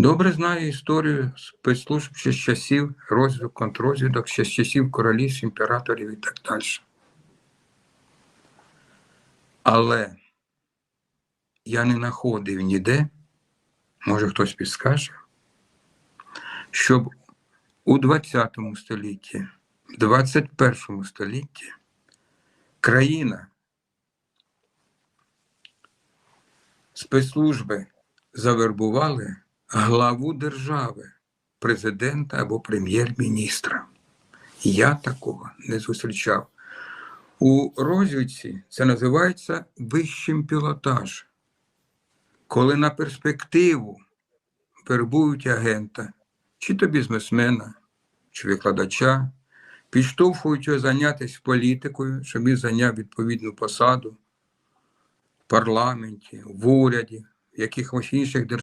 Добре знаю історію спецслужб ще з часів розвитку, контррозвідок, ще з часів королів, імператорів і так далі. Але я не знаходив ніде, може хтось підскаже, щоб у 20 столітті, в 21 столітті країна спецслужби завербували главу держави, президента або прем'єр-міністра. Я такого не зустрічав. У розвідці це називається вищим пілотаж, коли на перспективу вербують агента, чи то бізнесмена, чи викладача, підштовхують його зайнятися політикою, щоб він зайняв відповідну посаду в парламенті, в уряді, в якихось інших державах.